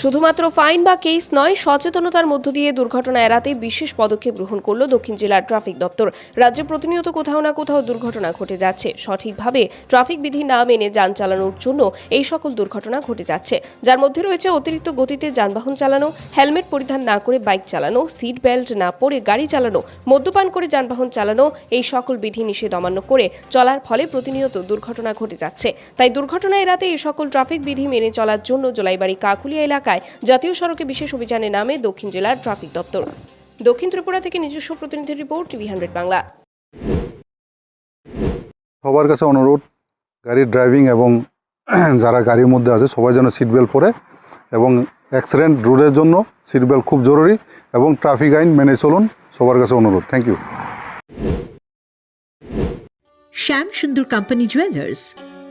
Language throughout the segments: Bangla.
শুধুমাত্র ফাইন বা কেস নয়, সচেতনতার মধ্য দিয়ে দুর্ঘটনা এড়াতে বিশেষ পদক্ষেপ গ্রহণ করল দক্ষিণ জেলার ট্রাফিক দপ্তর। রাজ্যে প্রতিনিয়ত কোথাও না কোথাও দুর্ঘটনা ঘটে যাচ্ছে। সঠিকভাবে ট্রাফিক বিধি না মেনে যান চালানোর জন্য এই সকল দুর্ঘটনা ঘটে যাচ্ছে। যার মধ্যে রয়েছে অতিরিক্ত গতিতে যানবাহন চালানো, হেলমেট পরিধান না করে বাইক চালানো, সিট বেল্ট না পরে গাড়ি চালানো, মদ্যপান করে যানবাহন চালানো, এই সকল বিধি নিষেধ অমান্য করে চলার ফলে প্রতিনিয়ত দুর্ঘটনা ঘটে যাচ্ছে। তাই দুর্ঘটনা এড়াতে এই সকল ট্রাফিক বিধি মেনে চলার জন্য জোলাইবাড়ি কাকুলিয়া এলাকায় জাতীয় সড়কে বিশেষ অভিযানে নামে দক্ষিণ জেলার ট্রাফিক দপ্তর। দক্ষিণ ত্রিপুরা থেকে নিজস্ব প্রতিনিধির রিপোর্ট টিভি হান্ড্রেড বাংলা। সবার কাছে অনুরোধ গাড়ির ড্রাইভিং এবং যারা গাড়ির মধ্যে আছে সবাই যেন সিট বেল্ট পরে এবং অ্যাক্সিডেন্ট রোডের জন্য সিট বেল্ট খুব জরুরি এবং ট্রাফিক আইন মেনে চলুন সবার কাছে অনুরোধ। Thank you Shyam Sundar company jewellers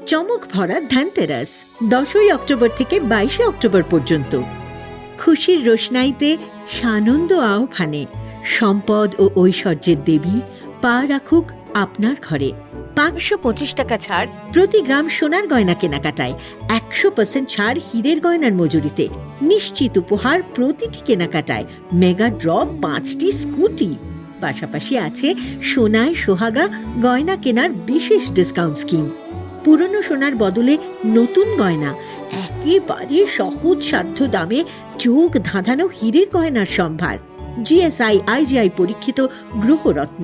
চমক ভরা ধ্যানতেরাস দশই অক্টোবর থেকে বাইশে অক্টোবর পর্যন্ত। খুশির রোশনাইতে সানন্দ আহ্বানে সম্পদ ও ঐশ্বর্যের দেবী পা রাখুক আপনার ঘরে। পাঁচশো পঁচিশ টাকা ছাড় প্রতি গ্রাম সোনার গয়না কেনাকাটায়, একশো পার্সেন্ট ছাড় হীরের গয়নার মজুরিতে। নিশ্চিত উপহার প্রতিটি কেনাকাটায়, মেগা ড্র পাঁচটি স্কুটি। পাশাপাশি আছে সোনায় সোহাগা গয়না কেনার বিশেষ ডিসকাউন্ট স্কিম। পুরনো সোনার বদলে নতুন গয়না একেবারে সহজ সাধ্য দামে চোখ ধাঁধানো হীরের গয়নার সম্ভার জিএসআই আইজিআই পরীক্ষিত গ্রহরত্ন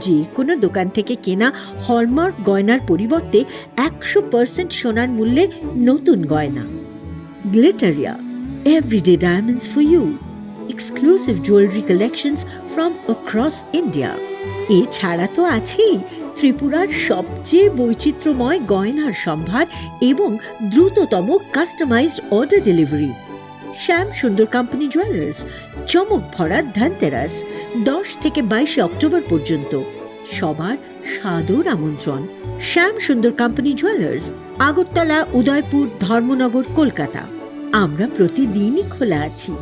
যে কোনো দোকান থেকে কেনা হলমার্ক গয়নার পরিবর্তে একশো পার্সেন্ট সোনার মূল্যে নতুন গয়না Glitteria, everyday diamonds for you. Exclusive jewelry collections from across India. এছাড়া তো আছেই ত্রিপুরার সবচেয়ে বৈচিত্র্যময় গয়নার সম্ভার এবং দ্রুততম কাস্টমাইজড অর্ডার ডেলিভারি শ্যাম সুন্দর কোম্পানি জুয়েলার্স চমক ভরা ধনতেরাস, দশ থেকে বাইশে অক্টোবর পর্যন্ত সবার সাদর আমন্ত্রণ। Shyam Sundar company jewellers Agartala, Udaipur, Dharmanagar, Kolkata. আমরা প্রতিদিনই খোলা আছি।